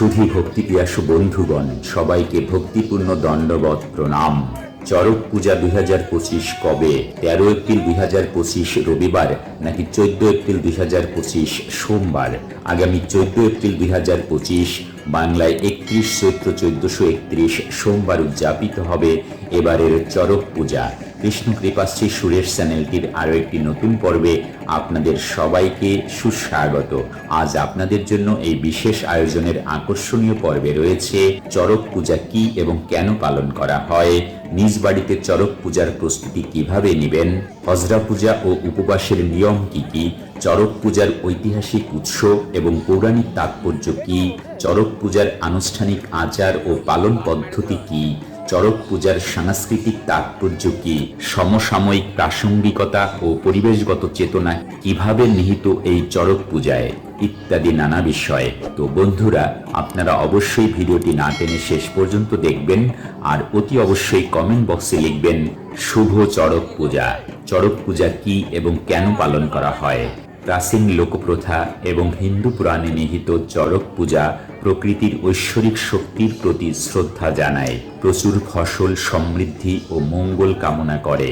সুধী ভক্তিপিয়াসু বন্ধুগণ, সবাইকে ভক্তিপূর্ণ দণ্ডবত প্রণাম। চরক পূজা দুই হাজার পঁচিশ কবে? তেরো এপ্রিল দুই হাজার পঁচিশ রবিবার নাকি চোদ্দ এপ্রিল দুই হাজার পঁচিশ সোমবার? আগামী চোদ্দ এপ্রিল দুই হাজার পঁচিশ বাংলায় একত্রিশ চৈত্র চোদ্দশো একত্রিশ সোমবার উদযাপিত হবে এবারের চরক পূজা। কৃষ্ণ কৃপাশ্রী সুরেশ চ্যানেলটির আরও একটি নতুন পর্বে আপনাদের সবাইকে সুস্বাগত। আজ আপনাদের জন্য এই বিশেষ আয়োজনের আকর্ষণীয় পর্বে রয়েছে চরক পূজা কি এবং কেন পালন করা হয়, নিজ বাড়িতে চরক পূজার প্রস্তুতি কীভাবে নেবেন, হজরা পূজা ও উপবাসের নিয়ম কি কি চরক পূজার ঐতিহাসিক উৎস এবং পৌরাণিক তাৎপর্য কি চরক পূজার আনুষ্ঠানিক আচার ও পালন পদ্ধতি কি চরক পূজার সাংস্কৃতিক তাৎপর্য কি? সমসাময়িক প্রাসঙ্গিকতা ও পরিবেশগত চেতনা কীভাবে নিহিত এই চরক পূজায়? ইত্যাদি নানা বিষয়ে। তো বন্ধুরা, আপনারা অবশ্যই ভিডিওটি না টেনে শেষ পর্যন্ত দেখবেন আর অতি অবশ্যই কমেন্ট বক্সে লিখবেন, শুভ চড়ক পূজা। চড়ক পূজা কি এবং কেন পালন করা হয়? প্রাচীন লোকপ্রথা এবং হিন্দু পুরাণে নিহিত চড়ক পূজা প্রকৃতির ঐশ্বরিক শক্তির প্রতি শ্রদ্ধা জানায়। প্রচুর ফসল সমৃদ্ধি ও মঙ্গল কামনা করে।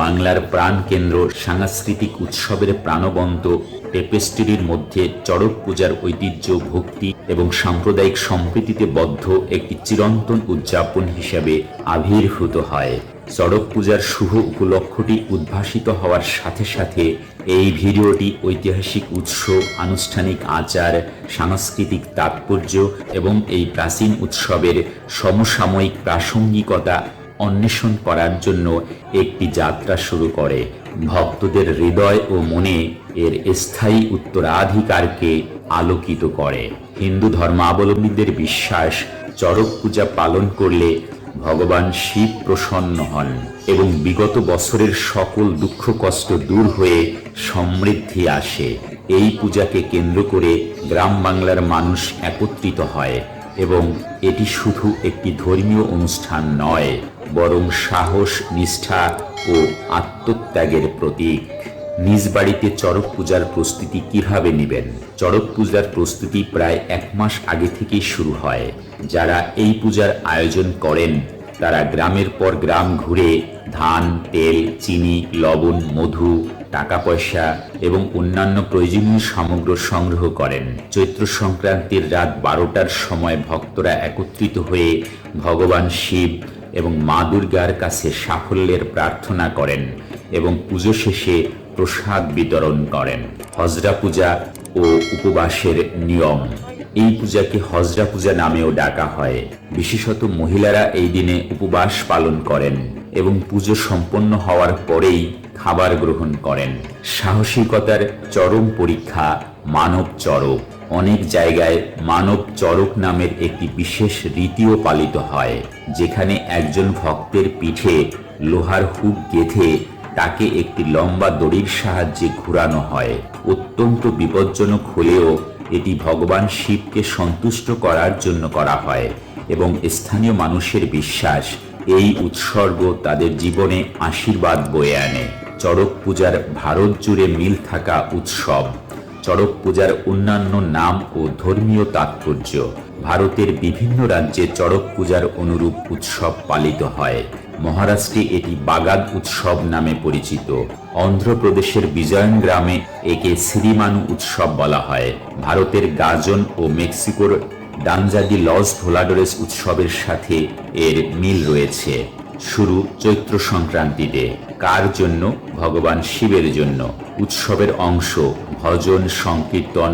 বাংলার প্রাণকেন্দ্র সাংস্কৃতিক উৎসবের প্রাণবন্ত টেপেস্ট্রির মধ্যে চড়ক পূজার ঐতিহ্য, ভক্তি এবং সাম্প্রদায়িক সম্প্রীতিতে বদ্ধ একটি চিরন্তন উদযাপন হিসেবে আবির্ভূত হয়। চড়ক পূজার শুভ উপলক্ষটি উদ্ভাসিত হওয়ার সাথে সাথে এই ভিডিওটি ঐতিহাসিক উৎস, আনুষ্ঠানিক আচার, সাংস্কৃতিক তাৎপর্য এবং এই প্রাচীন উৎসবের সমসাময়িক প্রাসঙ্গিকতা অন্বেষণ করার জন্য একটি যাত্রা শুরু করে। ভক্তদের হৃদয় ও মনে এর স্থায়ী উত্তরাধিকারকে আলোকিত করে। হিন্দু ধর্মাবলম্বীদের বিশ্বাস, চড়ক পূজা পালন করলে ভগবান শিব প্রসন্ন হন এবং বিগত বছরের সকল দুঃখ কষ্ট দূর হয়ে সমৃদ্ধি আসে। এই পূজাকে কেন্দ্র করে গ্রাম বাংলার মানুষ একত্রিত হয় এবং এটি শুধু একটি ধর্মীয় অনুষ্ঠান নয়, বরং সাহস, নিষ্ঠা ও আত্মত্যাগের প্রতীক। নিজ বাড়িতে চড়ক পূজার প্রস্তুতি কীভাবে নেবেন? চড়ক পূজার প্রস্তুতি প্রায় এক মাস আগে থেকেই শুরু হয়। যারা এই পূজার আয়োজন করেন, তারা গ্রামের পর গ্রাম ঘুরে ধান, তেল, চিনি, লবণ, মধু টাকা পয়সা এবং অন্যান্য প্রয়োজনীয় সামগ্র সংগ্রহ করেন। চৈত্র সংক্রান্তির রাত বারোটার সময় ভক্তরা একত্রিত হয়ে ভগবান শিব এবং মা দুর্গার কাছে সাফল্যের প্রার্থনা করেন এবং পুজো শেষে প্রসাদ বিতরণ করেন। হজরা পূজা ও উপবাসের নিয়ম। এই পূজাকে হজরা পূজা নামেও ডাকা হয়। বিশেষত মহিলারা এই দিনে উপবাস পালন করেন এবং পুজো সম্পন্ন হওয়ার পরেই খাবার গ্রহণ করেন। সাহসিকতার চরম পরীক্ষা মানব চরক। অনেক জায়গায় মানব চরক নামের একটি বিশেষ রীতিও পালিত হয়, যেখানে একজন ভক্তের পিঠে লোহার হুক গেথে তাকে একটি লম্বা দড়ির সাহায্যে ঘুরানো হয়। অত্যন্ত বিপজ্জনক হলেও এটি ভগবান শিবকে সন্তুষ্ট করার জন্য করা হয় এবং স্থানীয় মানুষের বিশ্বাস এই উৎসর্গ তাদের জীবনে আশীর্বাদ বয়ে আনে। চড়ক পূজার ভারত জুড়ে মিল থাকা উৎসব, চড়ক পূজার অন্যান্য নাম ও ধর্মীয় তাৎপর্য, ভারতের বিভিন্ন রাজ্যে চড়ক পূজার অনুরূপ উৎসব পালিত হয়। মহারাষ্ট্রে এটি বাগাদ উৎসব নামে পরিচিত। অন্ধ্রপ্রদেশের বিজয়ন গ্রামে একে শ্রীমানু উৎসব বলা হয়। ভারতের গাজন ও মেক্সিকোর ডানজাদি লস ভোলাডোরেস উৎসবের সাথে এর মিল রয়েছে। শুরু চৈত্র সংক্রান্তিতে। কার জন্য? ভগবান শিবের জন্য। উৎসবের অংশ ভজন, সংকীর্তন,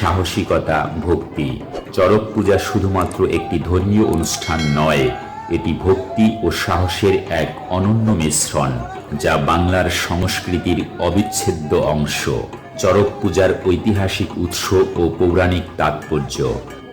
সাহসিকতা, ভক্তি। চড়ক পূজা শুধুমাত্র একটি ধর্মীয় অনুষ্ঠান নয় এটি ভক্তি ও সাহসের এক অনন্য মিশ্রণ, যা বাংলার সংস্কৃতির অবিচ্ছেদ্য অংশ। চড়ক পূজার ঐতিহাসিক উৎস ও পৌরাণিক তাৎপর্য।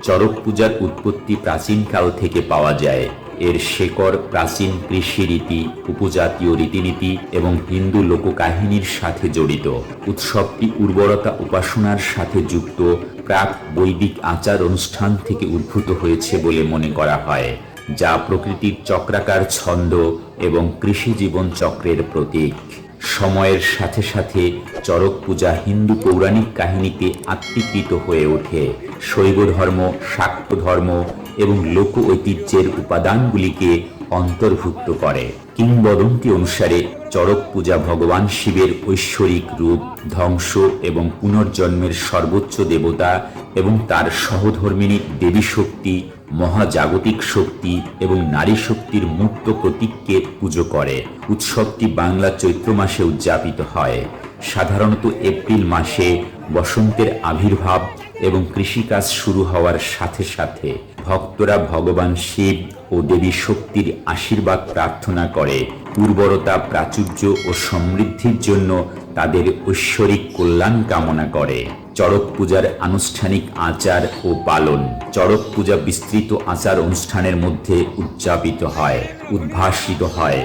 চরক পূজার উৎপত্তি প্রাচীনকাল থেকে পাওয়া যায়। এর শেকড় প্রাচীন কৃষি রীতি, উপজাতীয় রীতিনীতি এবং হিন্দু লোককাহিনীর সাথে জড়িত। উৎসবটি উর্বরতা উপাসনার সাথে যুক্ত প্রাক বৈদিক আচার অনুষ্ঠান থেকে উদ্ভূত হয়েছে বলে মনে করা হয়। যা প্রকৃতির চক্রাকার ছন্দ এবং কৃষি জীবন চক্রের প্রতীক। সময়ের সাথে সাথে চরক পূজা হিন্দু পৌরাণিক কাহিনীতে আত্মীকৃত হয়ে ওঠে। শৈব ধর্ম শাক্ত ধর্ম এবং লোক ঐতিহ্যের উপাদানগুলিকে অন্তর্ভুক্ত করে। কিংবদন্তি অনুসারে চরক পূজা ভগবান শিবের ঐশ্বরিক রূপ, ধ্বংস এবং পুনর্জন্মের সর্বোচ্চ দেবতা এবং তার সহধর্মিণী দেবী শক্তি মহাজাগতিক শক্তি এবং নারী শক্তির মূর্ত প্রতীককে পুজো করে। উৎসবটি বাংলা চৈত্র মাসে উদযাপিত হয়। সাধারণত এপ্রিল মাসে বসন্তের আবির্ভাব এবং কৃষিকাজ শুরু হওয়ার সাথে সাথে ভক্তরা ভগবান শিব ও দেবী শক্তির আশীর্বাদ প্রার্থনা করে। উর্বরতা, প্রাচুর্য ও সমৃদ্ধির জন্য তাদের ঐশ্বরিক কল্যাণ কামনা করে। চড়ক পূজার আনুষ্ঠানিক আচার ও পালন। চড়ক পূজা বিস্তৃত আচার অনুষ্ঠানের মধ্যে উদযাপিত হয়, উদ্ভাসিত হয়,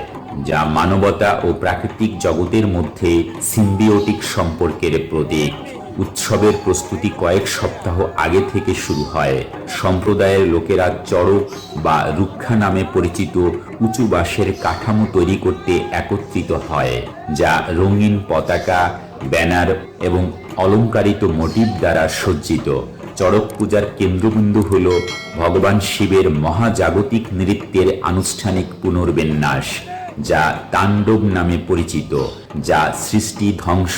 যা মানবতা ও প্রাকৃতিক জগতের মধ্যে সিম্বিওটিক সম্পর্কের প্রতীক। উৎসবের প্রস্তুতি কয়েক সপ্তাহ আগে থেকে শুরু হয়। সম্প্রদায়ের লোকেরা চড়ক বা রুক্ষা নামে পরিচিত উঁচু বাঁশের কাঠামো তৈরি করতে একত্রিত হয়, যা রঙিন পতাকা, ব্যানার এবং অলংকারিত মোটিভ দ্বারা সজ্জিত। চড়ক পূজার কেন্দ্রবিন্দু হল ভগবান শিবের মহাজাগতিক নৃত্যের আনুষ্ঠানিক পুনর্বিন্যাস, যা তাণ্ডব নামে পরিচিত, যা সৃষ্টি ধ্বংস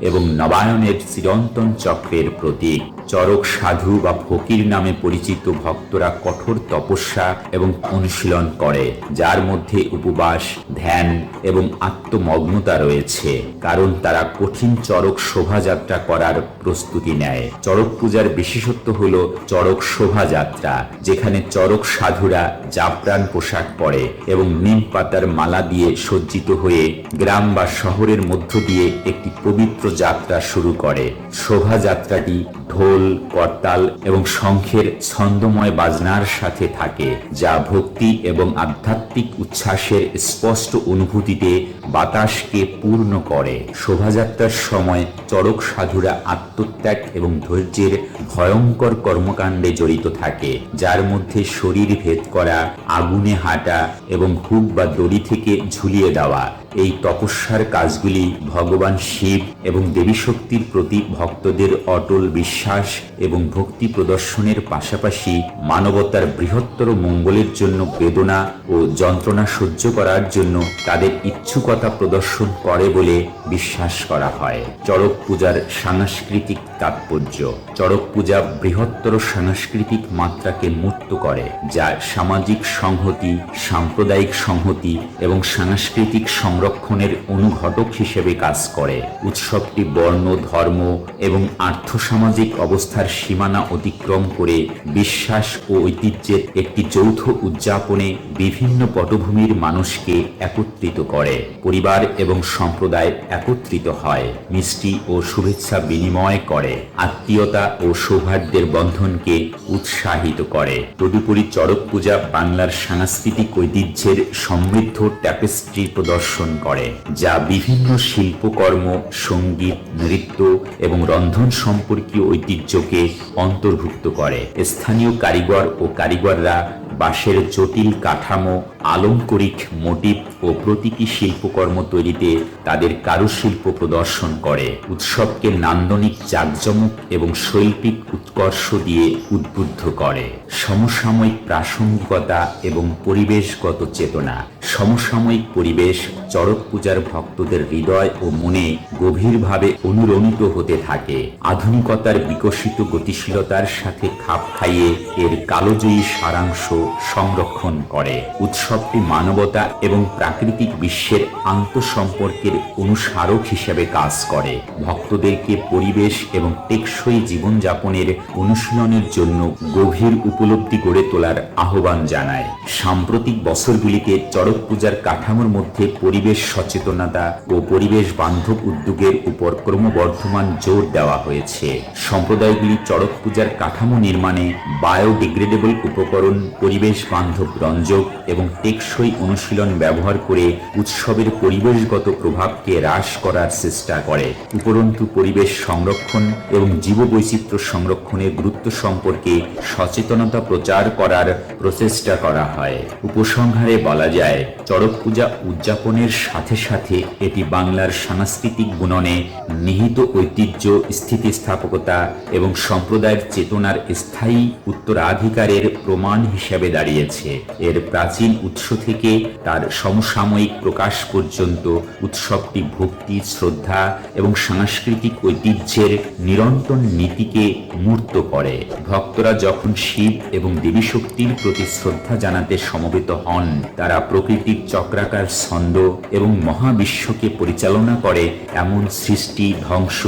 এবং নবায়নের চিরন্তন চক্রের প্রতীক, চরক সাধু বা ফকির নামে পরিচিত ভক্তরা কঠোর তপস্যা এবং অনুশীলন করে, যার মধ্যে উপবাস, ধ্যান এবং আত্মমগ্নতা রয়েছে, কারণ তারা কঠিন চরক শোভাযাত্রা করার প্রস্তুতি নেয়। চড়ক পূজার বিশেষত্ব হল চড়ক শোভাযাত্রা, যেখানে চরক সাধুরা জাপরান পোশাক পরে এবং নিম পাতার মালা দিয়ে সজ্জিত হয়ে গ্রাম বা শহরের মধ্য দিয়ে একটি পবিত্র যাত্রা শুরু করে। শোভাযাত্রাটি ঢোল, করতাল এবং শঙ্খের ছন্দময় বাজনার সাথে থাকে, যা ভক্তি এবং আধ্যাত্মিক উচ্ছ্বাসের স্পষ্ট অনুভূতিতে বাতাসকে পূর্ণ করে। শোভাযাত্রার সময় চড়ক সাধুরা আত্মত্যাগ এবং ধৈর্যের ভয়ঙ্কর কর্মকাণ্ডে জড়িত থাকে, যার মধ্যে শরীর ভেদ করা, আগুনে হাঁটা এবং হুক বা দড়ি থেকে ঝুলিয়ে দেওয়া। এই তপস্যার কাজগুলি ভগবান শিব এবং দেবী শক্তির প্রতি ভক্তদের অটল বিশ্বাস এবং ভক্তি প্রদর্শনের পাশাপাশি মানবতার বৃহত্তর মঙ্গলের জন্য বেদনা ও যন্ত্রণা সহ্য করার জন্য তাদের ইচ্ছুকতা প্রদর্শন করে বলে বিশ্বাস করা হয়। চড়ক পূজার সাংস্কৃতিক তাৎপর্য। চড়ক পূজা বৃহত্তর সাংস্কৃতিক মাত্রাকে মূর্ত করে, যা সামাজিক সংহতি, সাম্প্রদায়িক সংহতি এবং সাংস্কৃতিক সংরক্ষণের অনুঘটক হিসেবে কাজ করে। উৎসবটি বর্ণ, ধর্ম এবং আর্থসামাজিক অবস্থার সীমানা অতিক্রম করে বিশ্বাস ও ঐতিহ্যের একটি যৌথ উদযাপনে বিভিন্ন পটভূমির মানুষকে একত্রিত করে, পরিবার এবং সম্প্রদায় একত্রিত হয়, মিষ্টি ও শুভেচ্ছা বিনিময় করে। আত্মীয়তা ও সৌহার্দ্যের বন্ধনকে উৎসাহিত করে। তদুপরি চড়ক পূজা বাংলার সাংস্কৃতিক ঐতিহ্যের সমৃদ্ধ ট্যাপেস্ট্রি প্রদর্শন করে, যা বিভিন্ন শিল্পকর্ম, সংগীত, নৃত্য এবং রন্ধন সম্পর্কীয় ঐতিহ্যকে অন্তর্ভুক্ত করে। স্থানীয় কারিগর ও কারিগররা বাঁশের জটিল কাঠামো, আলঙ্করিক মোটিভ ও প্রতীকী শিল্পকর্ম তৈরিতে তাদের কারুশিল্প প্রদর্শন করে। উৎসবকে নান্দনিক জাঁকজমক এবং শৈল্পিক উৎকর্ষ দিয়ে উদ্বুদ্ধ করে। সমসাময়িক প্রাসঙ্গিকতা এবং পরিবেশগত চেতনা। সমসাময়িক পরিবেশ, চড়ক পূজার ভক্তদের হৃদয় ও মনে গভীরভাবে অনুরণিত হতে থাকে। আধুনিকতার বিকশিত গতিশীলতার সাথে খাপ খাইয়ে এর কালোজয়ী সারাংশ সংরক্ষণ করে। উৎসবটি মানবতা এবং প্রাকৃতিক বিশ্বের আন্তঃসম্পর্কের অনুসারক হিসেবে কাজ করে। ভক্তদেরকে পরিবেশ এবং টেকসই জীবনযাপনের অনুশীলনের জন্য গভীর উপলব্ধি গড়ে তোলার আহ্বান জানায়। সাম্প্রতিক বছরগুলিতে চড়ক পূজার কাঠামোর মধ্যে পরিবেশ সচেতনতা ও পরিবেশ বান্ধব উদ্যোগের উপর ক্রমবর্ধমান জোর দেওয়া হয়েছে। সম্প্রদায়গুলি চড়ক পূজার কাঠামো নির্মাণে বায়োডিগ্রেডেবল উপকরণ, পরিবেশ বান্ধব রঞ্জক এবং টেকসই অনুশীলন ব্যবহার করে উৎসবের পরিবেশগত প্রভাবকে হ্রাস করার চেষ্টা করে। উপরন্তু পরিবেশ সংরক্ষণ এবং জীববৈচিত্র্য সংরক্ষণের গুরুত্ব সম্পর্কে সচেতনতা প্রচার করার প্রচেষ্টা করা হয়। উপসংহারে বলা যায় চড়ক পূজা উদযাপনের সাথে সাথে এটি বাংলার সাংস্কৃতিক বুননে নিহিত ঐতিহ্য, স্থিতিস্থাপকতা এবং সম্প্রদায়ের চেতনার স্থায়ী উত্তরাধিকারের প্রমাণ হিসেবে দাঁড়িয়েছে। এর প্রাচীন উৎস থেকে তার সমসাময়িক প্রকাশ পর্যন্ত উৎসবটি ভক্তি, শ্রদ্ধা এবং সাংস্কৃতিক ঐতিহ্যের নিরন্তর নীতিকে মূর্ত করে। ভক্তরা যখন শিব এবং দেবী শক্তির প্রতি শ্রদ্ধা জানাতে সমবেত হন, তারা প্রকৃতির চক্রাকার ছন্দ এবং মহাবিশ্বকে পরিচালনা করে এমন সৃষ্টি ধ্বংস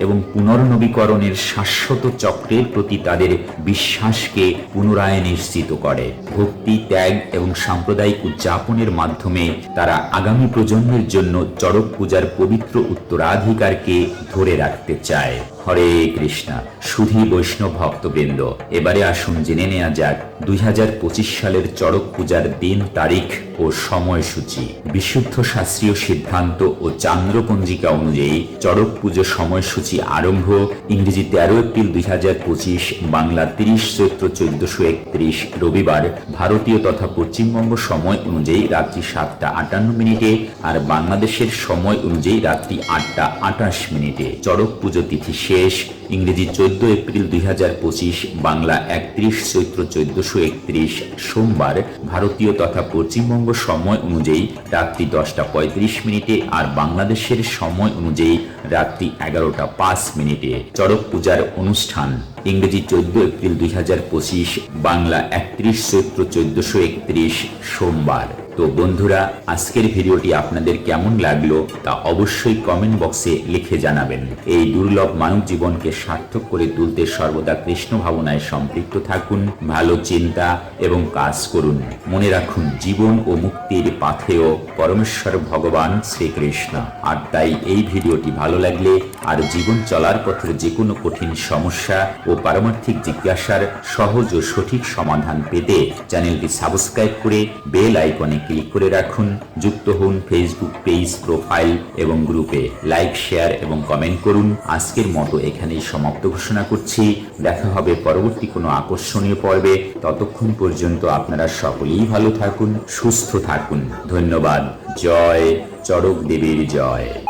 এবং পুনর্নবীকরণের শাশ্বত চক্রের প্রতি তাদের বিশ্বাসকে পুনরায় নিশ্চিত করে। ভক্তি, ত্যাগ এবং সাম্প্রদায়িক উদযাপনের মাধ্যমে তারা আগামী প্রজন্মের জন্য চড়ক পূজার পবিত্র উত্তরাধিকারকে ধরে রাখতে চায়। হরে কৃষ্ণা, সুধী বৈষ্ণব ভক্তবৃন্দ, এবারে আসুন জেনে নেওয়া যাক দুই হাজার পঁচিশ সালের চড়ক পূজার দিন, তারিখ ও সময়সূচি। বিশুদ্ধ শাস্ত্রীয় সিদ্ধান্ত ও চান্দ্রপঞ্জিকা অনুযায়ী চড়ক পুজো সময়সূচি আরম্ভ ইংরেজি তেরো এপ্রিল দুই হাজার পঁচিশ, বাংলা তিরিশ, চৈত্র চোদ্দশো একত্রিশ, রবিবার, ভারতীয় তথা পশ্চিমবঙ্গ সময় অনুযায়ী রাত্রি সাতটা আটান্ন মিনিটে আর বাংলাদেশের সময় অনুযায়ী রাত্রি আটটা আটাশ মিনিটে। চড়ক পুজো তিথি শেষ ইংরেজি চোদ্দ এপ্রিল দুই হাজার পঁচিশ, বাংলা একত্রিশ, চৈত্র চোদ্দশো একত্রিশ, সোমবার ভারতীয় তথা পশ্চিমবঙ্গ সময় অনুযায়ী রাত্রি দশটা পঁয়ত্রিশ মিনিটে আর বাংলাদেশের সময় অনুযায়ী রাত্রি এগারোটা পাঁচ মিনিটে চড়ক পূজার অনুষ্ঠান। ইংরেজি চোদ্দ এপ্রিল দুই হাজার পঁচিশ, বাংলা একত্রিশ, চৈত্র চোদ্দশো একত্রিশ, সোমবার। তো বন্ধুরা, আজকের ভিডিওটি আপনাদের কেমন লাগল তা অবশ্যই কমেন্ট বক্সে লিখে জানাবেন। এই দুর্লভ মানব জীবনকে সার্থক করে তুলতে সর্বদা কৃষ্ণ ভাবনায় সম্পৃক্ত থাকুন, ভালো চিন্তা এবং কাজ করুন। মনে রাখুন, জীবন ও মুক্তির পাথেয় পরমেশ্বর ভগবান শ্রীকৃষ্ণ। আর তাই এই ভিডিওটি ভালো লাগলে আর জীবন চলার পথের যে কোনো কঠিন সমস্যা ও পারমার্থিক জিজ্ঞাসার সহজ ও সঠিক সমাধান পেতে চ্যানেলটি সাবস্ক্রাইব করে বেল আইকনে ক্লিক করে রাখুন, যুক্ত হন ফেসবুক পেজ প্রোফাইল এবং গ্রুপে লাইক শেয়ার এবং কমেন্ট করুন। আজকের মতো এখানেই সমাপ্ত ঘোষণা করছি। দেখা হবে পরবর্তী কোনো আকর্ষণীয় পর্বে। ততক্ষণ পর্যন্ত আপনারা সকলেই ভালো থাকুন, সুস্থ থাকুন। ধন্যবাদ। জয় চড়ক দেবীর জয়।